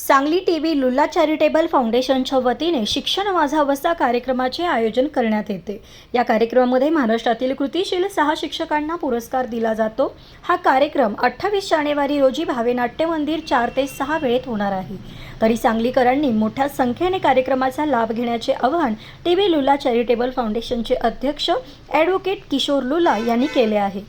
Sangli T V Lulla charitable फाउंडेशनच्या वतीने शिक्षण माझा वसा कार्यक्रमाचे आयोजन करण्यात येते. या कार्यक्रमामध्ये महाराष्ट्रातील कृतीशील सहा शिक्षकांना पुरस्कार दिला जातो. हा कार्यक्रम अठ्ठावीस जानेवारी रोजी भावे नाट्य मंदिर चार ते सहा वेळेत होणार आहे. तरी सांगलीकरांनी मोठ्या संख्येने कार्यक्रमाचा लाभ घेण्याचे आवाहन टी व्ही लुल्ला चॅरिटेबल फाउंडेशनचे अध्यक्ष ॲडव्होकेट किशोर लुला यांनी केले आहे.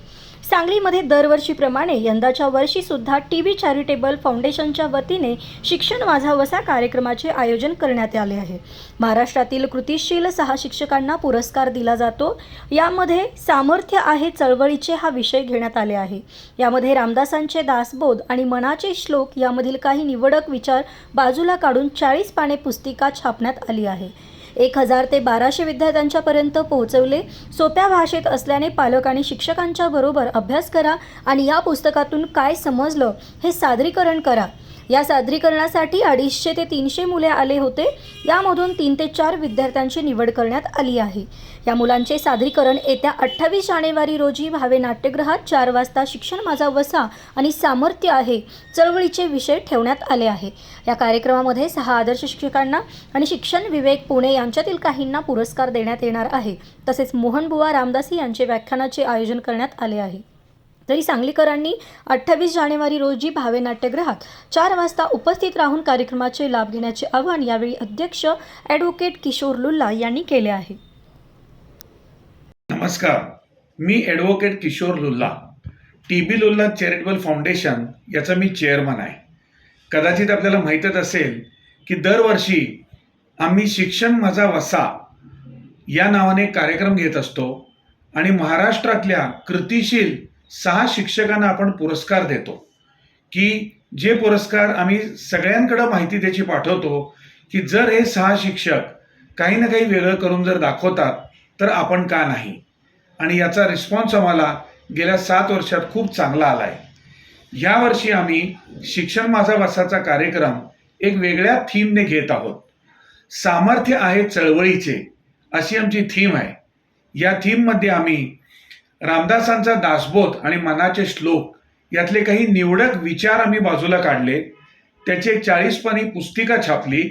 सांगलीमध्ये दरवर्षीप्रमाणे यंदाच्या वर्षीसुद्धा टी व्ही चॅरिटेबल फाउंडेशनच्या वतीने शिक्षण माझा वसा कार्यक्रमाचे आयोजन करण्यात आले आहे. महाराष्ट्रातील कृतिशील सहा शिक्षकांना पुरस्कार दिला जातो. यामध्ये सामर्थ्य आहे चळवळीचे हा विषय घेण्यात आले आहे. यामध्ये रामदासांचे दासबोध आणि मनाचे श्लोक यामधील काही निवडक विचार बाजूला काढून चाळीस पाने पुस्तिका छापण्यात आली आहे. एक हजार ते बाराशे विद्यार्थ्यांच्यापर्यंत पोहोचवले. सोप्या भाषेत असल्याने पालक आणि शिक्षकांच्या बरोबर अभ्यास करा आणि या पुस्तकातून काय समजलं हे सादरीकरण करा. या सादरीकरणासाठी अडीचशे ते तीनशे मुले आले होते. यामधून तीन ते चार विद्यार्थ्यांची निवड करण्यात आली आहे. या मुलांचे सादरीकरण येत्या अठ्ठावीस जानेवारी रोजी भावे नाट्यगृहात चार वाजता शिक्षण माझा वसा आणि सामर्थ्य आहे चळवळीचे विषय ठेवण्यात आले आहे. या कार्यक्रमामध्ये सहा आदर्श शिक्षकांना आणि शिक्षण विवेक पुणे यांच्यातील काहींना पुरस्कार देण्यात येणार आहे. तसेच मोहनबुवा रामदासी यांचे व्याख्यानाचे आयोजन करण्यात आले आहे. तरी सांगलीकरांनी अठ्ठावीस जानेवारी रोजी भावे नाट्यगृहात चार वाजता उपस्थित राहून कार्यक्रमाचे लाभ घेण्याचे आवाहन यावेळी अध्यक्ष ॲडव्होकेट किशोर लुल्ला यांनी केले आहे. नमस्कार. मी advocate Kishor Lulla. T B Lulla charitable foundation याचा मी चेअरमन आहे. कदाचित आपल्याला माहीतच असेल की दरवर्षी आम्ही शिक्षण माझा वसा या नावाने कार्यक्रम घेत असतो आणि महाराष्ट्रातल्या कृतीशील सहा शिक्षकांना आपण पुरस्कार देतो. की जे पुरस्कार आम्ही सगळ्यांकडं माहिती त्याची पाठवतो की जर हे सहा शिक्षक काही ना काही वेगळं करून जर दाखवतात तर आपण का नाही? आणि याचा रिस्पॉन्स आम्हाला गेल्या सात वर्षात खूप चांगला आला आहे यावर्षी आम्ही शिक्षण माझा वसाचा कार्यक्रम एक वेगळ्या थीमने घेत आहोत. सामर्थ्य आहे चळवळीचे अशी आमची थीम आहे. या थीममध्ये आम्ही रामदासांचा दासबोध आणि मनाचे श्लोक यातले काही निवडक विचार आम्ही बाजूला काढले. त्याची एक चाळीस पानी पुस्तिका छापली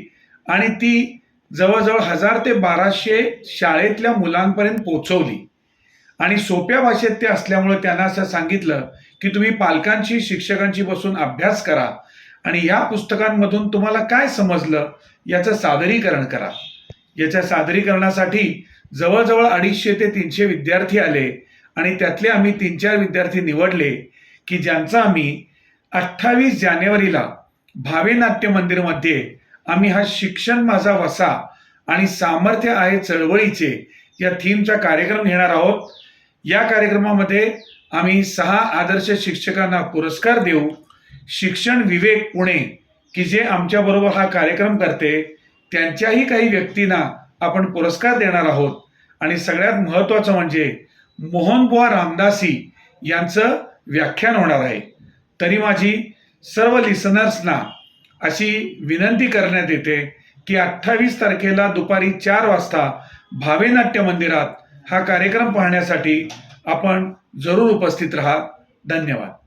आणि ती जवळजवळ हजार ते बाराशे शाळेतल्या मुलांपर्यंत पोचवली. आणि सोप्या भाषेत ते असल्यामुळे त्यांना असं सांगितलं की तुम्ही पालकांशी शिक्षकांशी बसून अभ्यास करा आणि या पुस्तकांमधून तुम्हाला काय समजलं याचं सादरीकरण करा. याच्या सादरीकरणासाठी जवळजवळ अडीचशे ते तीनशे विद्यार्थी आले आणि त्यातले आम्ही तीन चार विद्यार्थी निवडले की ज्यांचा आम्ही अठ्ठावीस जानेवारीला भावे नाट्य मंदिरमध्ये आम्ही हा शिक्षण माझा वसा आणि सामर्थ्य आहे चळवळीचे या थीमचा कार्यक्रम घेणार आहोत. या कार्यक्रमामध्ये आम्ही सहा आदर्श शिक्षकांना पुरस्कार देऊ. शिक्षण विवेक पुणे की जे आमच्याबरोबर हा कार्यक्रम करते त्यांच्याही काही व्यक्तींना आपण पुरस्कार देणार आहोत. आणि सगळ्यात महत्त्वाचं म्हणजे मोहनबुवा रामदासी यांचं व्याख्यान होणार आहे. तरी माझी सर्व लिसनर्सना अशी विनंती करण्यात येते की अठ्ठावीस तारखेला दुपारी चार वाजता भावे नाट्य मंदिरात हा कार्यक्रम पाहण्यासाठी आपण जरूर उपस्थित राहा. धन्यवाद.